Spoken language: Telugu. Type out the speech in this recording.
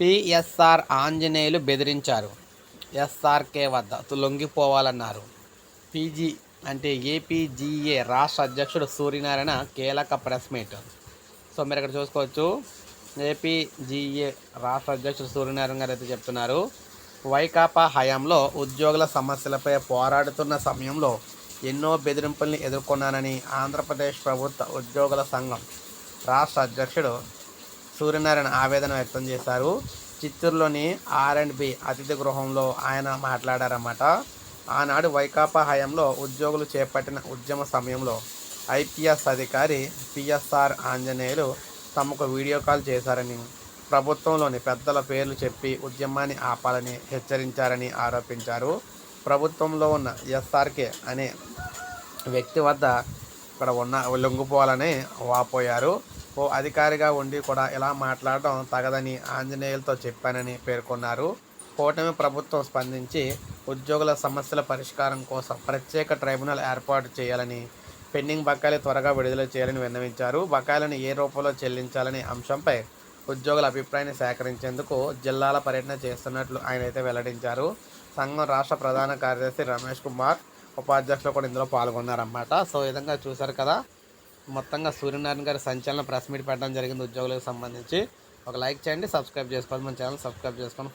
పిఎస్ఆర్ ఆంజనేయులు బెదిరించారు. ఎస్ఆర్కే వద్ద లొంగిపోవాలన్నారు. పీజీ అంటే ఏపీజీఏ రాష్ట్ర అధ్యక్షుడు సూర్యనారాయణ కీలక ప్రెస్ మీట్. సో మీరు ఇక్కడ చూసుకోవచ్చు. ఏపీజీఏ రాష్ట్ర అధ్యక్షుడు సూర్యనారాయణ గారు అయితే చెప్తున్నారు. వైకాపా హయాంలో ఉద్యోగుల సమస్యలపై పోరాడుతున్న సమయంలో ఎన్నో బెదిరింపుల్ని ఎదుర్కొన్నానని ఆంధ్రప్రదేశ్ ప్రభుత్వ ఉద్యోగుల సంఘం రాష్ట్ర అధ్యక్షుడు సూర్యనారాయణ ఆవేదన వ్యక్తం చేశారు. చిత్తూరులోని ఆర్ అండ్ బి అతిథి గృహంలో ఆయన మాట్లాడారన్నమాట. ఆనాడు వైకాపా హయాంలో ఉద్యోగులు చేపట్టిన ఉద్యమ సమయంలో ఐపీఎస్ అధికారి పిఎస్ఆర్ ఆంజనేయులు తమకు వీడియో కాల్ చేశారని ప్రభుత్వంలోని పెద్దల పేర్లు చెప్పి ఉద్యమాన్ని ఆపాలని హెచ్చరించారని ఆరోపించారు. ప్రభుత్వంలో ఉన్న ఎస్ఆర్కే అనే వ్యక్తి వద్ద ఇక్కడ ఉన్న లొంగిపోవాలని వాపోయారు. ఓ అధికారిగా ఉండి కూడా ఇలా మాట్లాడడం తగదని ఆంజనేయులతో చెప్పానని పేర్కొన్నారు. కూటమి ప్రభుత్వం స్పందించి ఉద్యోగుల సమస్యల పరిష్కారం కోసం ప్రత్యేక ట్రైబ్యునల్ ఏర్పాటు చేయాలని పెండింగ్ బకాయిలు త్వరగా విడుదల చేయాలని విన్నవించారు. బకాయిలను ఏ రూపంలో చెల్లించాలనే అంశంపై ఉద్యోగుల అభిప్రాయాన్ని సేకరించేందుకు జిల్లాల పర్యటన చేస్తున్నట్లు ఆయన అయితే వెల్లడించారు. సంఘం రాష్ట్ర ప్రధాన కార్యదర్శి రమేష్ కుమార్ ఉపాధ్యక్షులు కూడా ఇందులో పాల్గొన్నారన్నమాట. సో ఈ విధంగా చూశారు కదా. మొత్తంగా సూర్యనారాయణ గారి సంచలన ప్రెస్ మీట్ పెట్టడం జరిగింది ఉద్యోగులకు సంబంధించి. ఒక లైక్ చేయండి సబ్స్క్రైబ్ చేసుకోవాలి మన ఛానల్ సబ్స్క్రైబ్ చేసుకొని